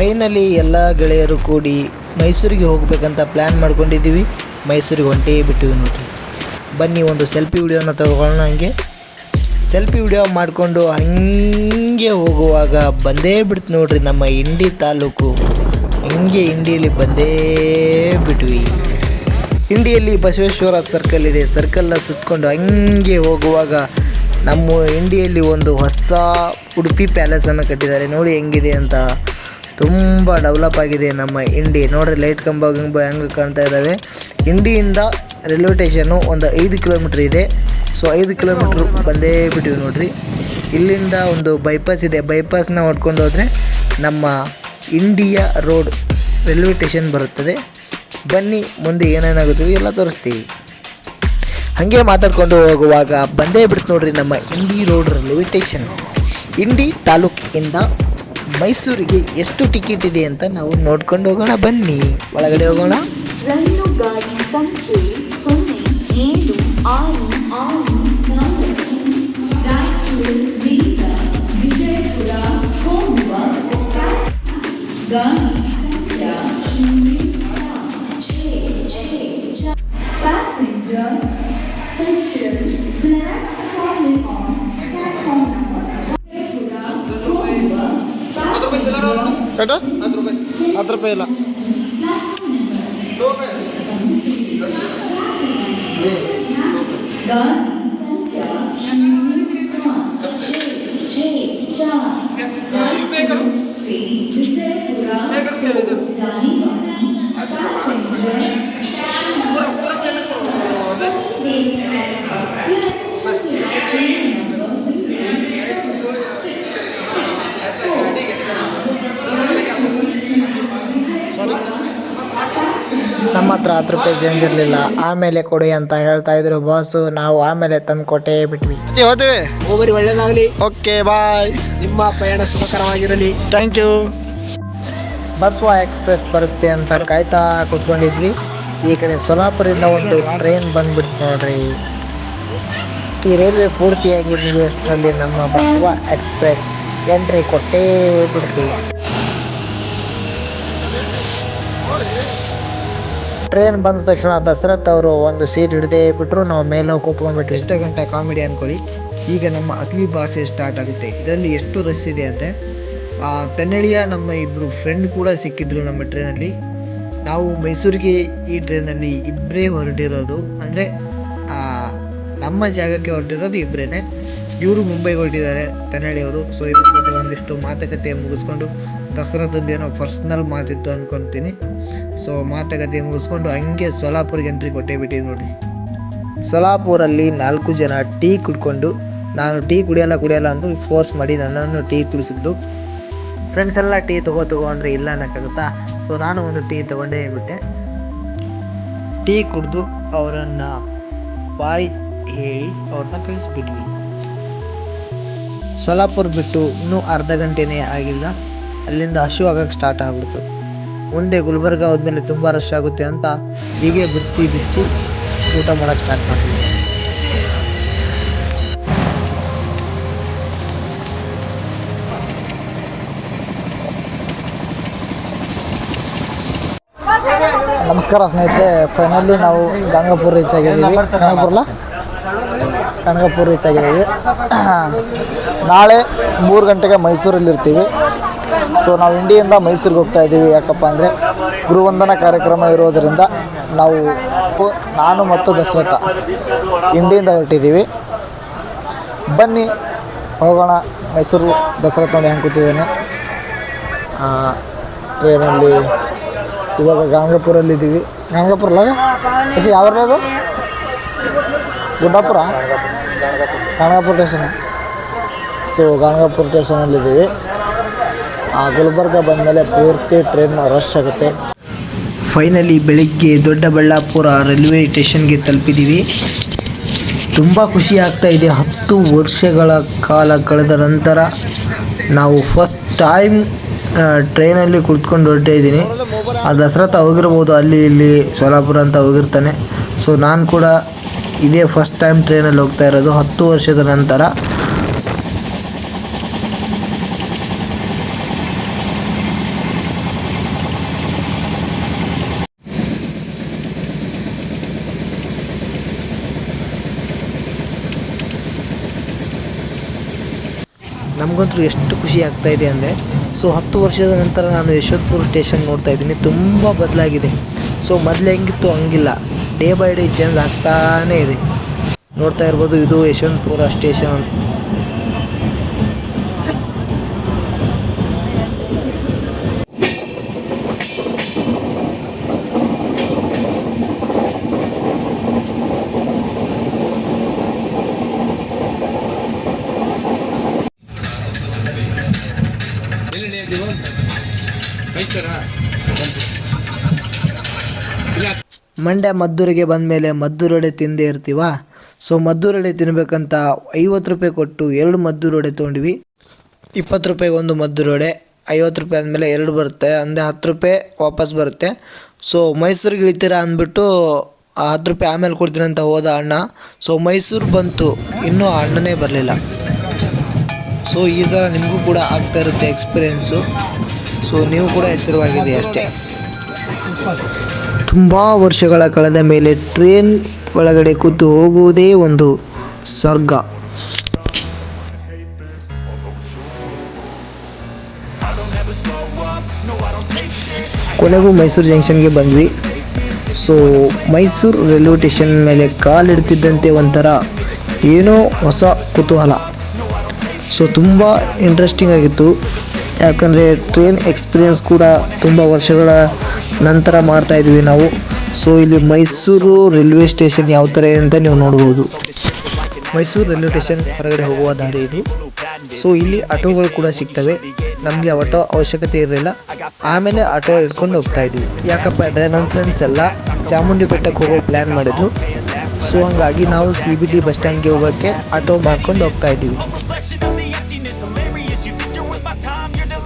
Finally ಎಲ್ಲ ಗೆಳೆಯರು ಕೂಡಿ ಮೈಸೂರಿಗೆ ಹೋಗಬೇಕಂತ ಪ್ಲ್ಯಾನ್ ಮಾಡ್ಕೊಂಡಿದ್ದೀವಿ. ಮೈಸೂರಿಗೆ ಹೊಂಟೇ ಬಿಟ್ಟಿವಿ ನೋಡ್ರಿ. ಬನ್ನಿ ಒಂದು ಸೆಲ್ಫಿ ವಿಡಿಯೋನ ತಗೊಳ್ಳೋಣ ಹಂಗೆ. ಸೆಲ್ಫಿ ವಿಡಿಯೋ ಮಾಡಿಕೊಂಡು ಹಂಗೆ ಹೋಗುವಾಗ ಬಂದೇ ಬಿಡ್ತು ನೋಡ್ರಿ ನಮ್ಮ ಇಂಡಿ ತಾಲೂಕು. ಹಂಗೆ ಇಂಡಿಯಲ್ಲಿ ಬಂದೇ ಬಿಟ್ವಿ. ಇಂಡಿಯಲ್ಲಿ ಬಸವೇಶ್ವರ ಸರ್ಕಲ್ ಇದೆ. ಸರ್ಕಲ್ನ ಸುತ್ತಕೊಂಡು ಹಂಗೆ ಹೋಗುವಾಗ ನಮ್ಮ ಇಂಡಿಯಲ್ಲಿ ಒಂದು ಹೊಸ ಉಡುಪಿ ಪ್ಯಾಲೇಸನ್ನು ಕಟ್ಟಿದ್ದಾರೆ. ನೋಡಿ ಹೆಂಗಿದೆ ಅಂತ. ತುಂಬ ಡೆವಲಪ್ ಆಗಿದೆ ನಮ್ಮ ಇಂಡಿ ನೋಡ್ರಿ ಲೈಟ್ ಕಂಬ, ಗಿಂಬ ಹೆಂಗೆ ಕಾಣ್ತಾ ಇದ್ದಾವೆ ಇಂಡಿಯಿಂದ ರೈಲ್ವೆ ಸ್ಟೇಷನ್ನು ಒಂದು ಐದು ಕಿಲೋಮೀಟ್ರ್ ಇದೆ. ಸೊ ಐದು ಕಿಲೋಮೀಟ್ರ್ ಬಂದೇ ಬಿಟ್ಟಿವಿ ನೋಡ್ರಿ. ಇಲ್ಲಿಂದ ಒಂದು ಬೈಪಾಸ್ ಇದೆ. ಬೈಪಾಸ್ನ ಹೊಡ್ಕೊಂಡು ಹೋದರೆ ನಮ್ಮ ಇಂಡಿಯಾ ರೋಡ್ ರೈಲ್ವೆ ಸ್ಟೇಷನ್ ಬರುತ್ತದೆ. ಬನ್ನಿ, ಮುಂದೆ ಏನೇನಾಗುತ್ತದೆ ಎಲ್ಲ ತೋರಿಸ್ತೀವಿ. ಹಾಗೆ ಮಾತಾಡ್ಕೊಂಡು ಹೋಗುವಾಗ ಬಂದೇ ಬಿಡ್ತು ನೋಡ್ರಿ ನಮ್ಮ Indi road railway station Indi ತಾಲೂಕಿಂದ ಮೈಸೂರಿಗೆ ಎಷ್ಟು ಟಿಕೆಟ್ ಇದೆ ಅಂತ ನಾವು ನೋಡ್ಕೊಂಡು ಹೋಗೋಣ. ಬನ್ನಿ. ಒಳಗಡೆ ಹೋಗೋಣ. ಗಾಡಿ. ಎಟ ಹತ್ತು ರೂಪಾಯಿ ಇಲ್ಲ ವಿಜಯಪುರ ಜಾನಿ ನಮ್ಮ ಹತ್ರ ಹತ್ತು ರೂಪಾಯಿ ಚೇಂಜ್ ಇರಲಿಲ್ಲ. ಆಮೇಲೆ ಕೊಡಿ ಅಂತ ಹೇಳ್ತಾ ಇದ್ರು ಬಾಸು ನಾವು ಆಮೇಲೆ ತಂದು ಕೊಟ್ಟೇ ಬಿಟ್ವಿ. ಹೋದೇವೆ. ಒಳ್ಳೇದಾಗಲಿ. ಓಕೆ ಬಾಯ್ ನಿಮ್ಮ ಪ್ರಯಾಣ ಸುಖಕರವಾಗಿರಲಿ. ಥ್ಯಾಂಕ್ ಯು ಬಸವ ಎಕ್ಸ್ಪ್ರೆಸ್ ಬರುತ್ತೆ ಅಂತ ಕಾಯ್ತಾ ಕೂತ್ಕೊಂಡಿದ್ವಿ. ಈ ಕಡೆ ಸೋಲಾಪುರದಿಂದ ಒಂದು ಟ್ರೈನ್ ಬಂದ್ಬಿಟ್ಟು ನೋಡ್ರಿ. ಈ ರೈಲ್ವೆ ಪೂರ್ತಿಯಾಗಿ ನಿಮಗೆ ನಮ್ಮ ಬಸವ ಎಕ್ಸ್ಪ್ರೆಸ್ ಎಂಟ್ರಿ ಕೊಟ್ಟೇ ಬಿಡ್ತೀವಿ ಟ್ರೈನ್ ಬಂದ ತಕ್ಷಣ ದಸರಥ್ ಅವರು ಒಂದು ಸೀಟ್ ಹಿಡಿದೇ ಬಿಟ್ಟರು ನಾವು ಮೇಲೆ ಕೂತ್ಕೊಂಡ್ಬಿಟ್ಟು ಎಷ್ಟು ಗಂಟೆ ಕಾಮಿಡಿ ಅನ್ಕೊಳ್ಳಿ. ಈಗ ನಮ್ಮ ಅಸಲಿ ಭಾಷೆ ಸ್ಟಾರ್ಟ್ ಆಗುತ್ತೆ. ಇದರಲ್ಲಿ ಎಷ್ಟು ರಸ್ ಇದೆ ಅಂದರೆ ತೆನ್ನಳಿಯ ನಮ್ಮ ಇಬ್ಬರು ಫ್ರೆಂಡ್ ಕೂಡ ಸಿಕ್ಕಿದ್ರು ನಮ್ಮ ಟ್ರೈನಲ್ಲಿ ನಾವು ಮೈಸೂರಿಗೆ ಈ ಟ್ರೈನಲ್ಲಿ ಇಬ್ಬರೇ ಹೊರಟಿರೋದು. ಅಂದರೆ ನಮ್ಮ ಜಾಗಕ್ಕೆ ಹೊರಟಿರೋದು ಇಬ್ಬರೇ ಇವರು ಮುಂಬೈಗೆ ಹೊರಟಿದ್ದಾರೆ, ಕನ್ನಡಿಯವರು. ಸೊ ಇದ್ರ ಜೊತೆ ಒಂದಿಷ್ಟು ಮಾತುಕತೆ ಮುಗಿಸ್ಕೊಂಡು ದಸರಾದದ್ದು ಏನೋ ಪರ್ಸ್ನಲ್ ಮಾತಿತ್ತು ಅನ್ಕೊತೀನಿ. ಸೊ ಮಾತುಕತೆ ಮುಗಿಸ್ಕೊಂಡು ಹಂಗೆ ಸೊಲಾಪುರ್ಗೆ ಎಂಟ್ರಿ ಕೊಟ್ಟೇ ಬಿಟ್ಟಿವಿ ನೋಡಿ ಸೊಲಾಪುರಲ್ಲಿ ನಾಲ್ಕು ಜನ ಟೀ ಕುಡ್ಕೊಂಡು, ನಾನು ಟೀ ಕುಡಿಯಲ್ಲ ಕುಡಿಯಲ್ಲ ಅಂತ ಫೋರ್ಸ್ ಮಾಡಿ ನನ್ನನ್ನು ಟೀ ಕುಡಿಸಿದ್ದು. ಫ್ರೆಂಡ್ಸ್ ಎಲ್ಲ ಟೀ ತಗೋ ತಗೋ ಅಂದರೆ ಇಲ್ಲ ಅನ್ನೋಕ್ಕಾಗುತ್ತಾ? ಸೊ ನಾನು ಒಂದು ಟೀ ತೊಗೊಂಡೇ ಬಿಟ್ಟೆ. ಟೀ ಕುಡಿದು ಅವರನ್ನು ಬಾಯ್ ಹೇಳಿ ಅವ್ರನ್ನ ಕಳಿಸ್ಬಿಟ್ವಿ. ಸೊಲಾಪುರ್ ಬಿಟ್ಟು ಇನ್ನೂ ಅರ್ಧ ಗಂಟೆನೇ ಆಗಿಲ್ಲ. ಅಲ್ಲಿಂದ ಹಶು ಆಗಕ್ಕೆ ಸ್ಟಾರ್ಟ್ ಆಗ್ಬಿಡ್ತು. ಮುಂದೆ ಗುಲ್ಬರ್ಗ ಹೋದ್ಮೇಲೆ ತುಂಬ ರಶ್ ಆಗುತ್ತೆ ಅಂತ ಹೀಗೆ ಬುತ್ತಿ ಬಿಚ್ಚಿ ಊಟ ಮಾಡೋಕ್ಕೆ ಸ್ಟಾರ್ಟ್ ಮಾಡ್ತೀವಿ. ನಮಸ್ಕಾರ ಸ್ನೇಹಿತರೆ ಫೈನಲಿ ನಾವು ಗಂಗಾಪುರ ರೀಚ್ ಆಗಿದ್ದೀವಿ. ಗಣಗಪುರಲ್ಲ? ಗಂಗಾಪುರ ರೀಚ್ ಆಗಿದ್ದೀವಿ. ನಾಳೆ ಮೂರು ಗಂಟೆಗೆ ಮೈಸೂರಲ್ಲಿ ಇರ್ತೀವಿ ಸೊ ನಾವು ಇಂಡಿಯಿಂದ ಮೈಸೂರಿಗೆ ಹೋಗ್ತಾ ಇದ್ದೀವಿ. ಯಾಕಪ್ಪ ಅಂದರೆ ಗುರುವಂದನ ಕಾರ್ಯಕ್ರಮ ಇರೋದರಿಂದ ನಾವು ನಾನು ಮತ್ತು ದಶರಥ ಇಂಡಿಯಿಂದ ಹೊರಟಿದ್ದೀವಿ. ಬನ್ನಿ, ಹೋಗೋಣ. ಮೈಸೂರು ದಸರಾ ನೋಡಿ ಹೆಂಗೆ ಕೂತಿದ್ದೇನೆ. ಟ್ರೈನಲ್ಲಿ ಇವಾಗ ಗಂಗಾಪುರಲ್ಲಿ ಇದ್ದೀವಿ. ಗಂಗಾಪುರಲ್ಲ ಎಷ್ಟು ಯಾವ ಅದು? ಗುಡ್ಡಾಪುರ? ಗಾಣಗಾಪುರ ಸ್ಟೇಷನ್ ಸೊ ಗಾಣಗಾಪುರ ಸ್ಟೇಷನಲ್ಲಿದ್ದೀವಿ ಆ ಗುಲ್ಬರ್ಗ ಬಂದ ಮೇಲೆ ಪೂರ್ತಿ ಟ್ರೈನ್ ರಶ್ ಆಗುತ್ತೆ. ಫೈನಲಿ ಬೆಳಿಗ್ಗೆ ದೊಡ್ಡಬಳ್ಳಾಪುರ ರೈಲ್ವೆ ಸ್ಟೇಷನ್ಗೆ ತಲುಪಿದ್ದೀವಿ ತುಂಬ ಖುಷಿ ಆಗ್ತಾ ಇದೆ. ಹತ್ತು ವರ್ಷಗಳ ಕಾಲ ಕಳೆದ ನಂತರ ನಾವು ಫಸ್ಟ್ ಟೈಮ್ ಟ್ರೈನಲ್ಲಿ ಕುಳಿತುಕೊಂಡು ಹೊರಟೇ ಇದ್ದೀನಿ. ಆ ದಸರಥ ಹೋಗಿರ್ಬೋದು, ಅಲ್ಲಿ ಇಲ್ಲಿ ಸೋಲಾಪುರ ಅಂತ ಹೋಗಿರ್ತಾನೆ. ಸೊ ನಾನು ಕೂಡ ಇದೇ ಫಸ್ಟ್ ಟೈಮ್ ಟ್ರೈನಲ್ಲಿ ಹೋಗ್ತಾ ಇರೋದು. ಹತ್ತು ವರ್ಷದ ನಂತರ ನಮಗಂತೂ ಎಷ್ಟು ಖುಷಿ ಆಗ್ತಾ ಇದೆ ಅಂದರೆ, ಸೊ ಹತ್ತು ವರ್ಷದ ನಂತರ ನಾನು ಯಶವಂತಪುರ ಸ್ಟೇಷನ್ ನೋಡ್ತಾ ಇದ್ದೀನಿ. ತುಂಬ ಬದಲಾಗಿದೆ. ಸೊ ಮೊದಲು ಹೆಂಗಿತ್ತು? ಹಂಗಿಲ್ಲ. ಡೇ ಬೈ ಡೇ ಚೇಂಜ್ ಆಗ್ತಾನೇ ಇದೆ. ನೋಡ್ತಾ ಇರ್ಬೋದು, ಇದು ಯಶವಂತಪುರ ಸ್ಟೇಷನ್ ಮಂಡ್ಯ ಮದ್ದೂರಿಗೆ ಬಂದಮೇಲೆ ಮದ್ದೂರೊಡೆ ತಿಂದೇ ಇರ್ತೀವ? ಸೊ ಮದ್ದೂರೊಡೆ ತಿನ್ಬೇಕಂತ ಐವತ್ತು ರೂಪಾಯಿ ಕೊಟ್ಟು ಎರಡು ಮದ್ದೂರೊಡೆ ತೊಗೊಂಡ್ವಿ. ಇಪ್ಪತ್ತು ರೂಪಾಯಿಗೆ ಒಂದು ಮದ್ದೂರೊಡೆ ಐವತ್ತು ರೂಪಾಯಿ ಆದಮೇಲೆ ಎರಡು ಬರುತ್ತೆ. ಅಂದರೆ ಹತ್ತು ರೂಪಾಯಿ ವಾಪಸ್ ಬರುತ್ತೆ. ಸೊ ಮೈಸೂರಿಗೆ ಇಳಿತೀರ ಅಂದ್ಬಿಟ್ಟು ಹತ್ತು ರೂಪಾಯಿ ಆಮೇಲೆ ಕೊಡ್ತೀನಿ ಅಂತ ಹೋದ ಅಣ್ಣ. ಸೊ ಮೈಸೂರು ಬಂತು. ಇನ್ನೂ ಅಣ್ಣನೇ ಬರಲಿಲ್ಲ. ಸೊ ಈ ಥರ ನಿಮಗೂ ಕೂಡ ಆಗ್ತಾ ಇರುತ್ತೆ ಎಕ್ಸ್ಪೀರಿಯೆನ್ಸು ಸೊ ನೀವು ಕೂಡ ಎಚ್ಚರವಾಗಿದೆ ಅಷ್ಟೇ. ತುಂಬ ವರ್ಷಗಳ ಕಳೆದ ಮೇಲೆ ಟ್ರೈನ್ ಒಳಗಡೆ ಕೂತು ಹೋಗುವುದೇ ಒಂದು ಸ್ವರ್ಗ. ಕೊನೆಗೂ ಮೈಸೂರು ಜಂಕ್ಷನ್ಗೆ ಬಂದ್ವಿ. ಸೊ ಮೈಸೂರು ರೈಲ್ವೆ ಸ್ಟೇಷನ್ ಮೇಲೆ ಕಾಲಿಡ್ತಿದ್ದಂತೆ ಒಂಥರ ಏನೋ ಹೊಸ ಕುತೂಹಲ. ಸೊ ತುಂಬ ಇಂಟ್ರೆಸ್ಟಿಂಗ್ ಆಗಿತ್ತು. ಯಾಕಂದರೆ ಟ್ರೈನ್ ಎಕ್ಸ್ಪೀರಿಯನ್ಸ್ ಕೂಡ ತುಂಬ ವರ್ಷಗಳ ನಂತರ ಮಾಡ್ತಾ ಇದ್ದೀವಿ ನಾವು. ಸೊ ಇಲ್ಲಿ ಮೈಸೂರು ರೈಲ್ವೆ ಸ್ಟೇಷನ್ ಯಾವ ಥರ ಅಂತ ನೀವು ನೋಡ್ಬೋದು. ಮೈಸೂರು ರೈಲ್ವೆ ಸ್ಟೇಷನ್ ಹೊರಗಡೆ ಹೋಗುವ ದಾರಿ ಇದು. ಸೊ ಇಲ್ಲಿ ಆಟೋಗಳು ಕೂಡ ಸಿಗ್ತವೆ. ನಮಗೆ ಆಟೋ ಅವಶ್ಯಕತೆ ಇರಲಿಲ್ಲ. ಆಮೇಲೆ ಆಟೋ ಇಟ್ಕೊಂಡು ಹೋಗ್ತಾ ಇದ್ವಿ. ಯಾಕಪ್ಪ ಅಂದರೆ ನಮ್ಮ ಫ್ರೆಂಡ್ಸ್ ಎಲ್ಲ ಚಾಮುಂಡಿ ಬೆಟ್ಟಕ್ಕೆ ಹೋಗೋ ಪ್ಲ್ಯಾನ್ ಮಾಡಿದ್ರು. ಸೊ ಹಂಗಾಗಿ ನಾವು ಸಿ ಬಿ ಟಿ ಬಸ್ ಸ್ಟ್ಯಾಂಡ್ಗೆ ಹೋಗೋಕ್ಕೆ ಆಟೋ ಮಾಡ್ಕೊಂಡು ಹೋಗ್ತಾ ಇದ್ದೀವಿ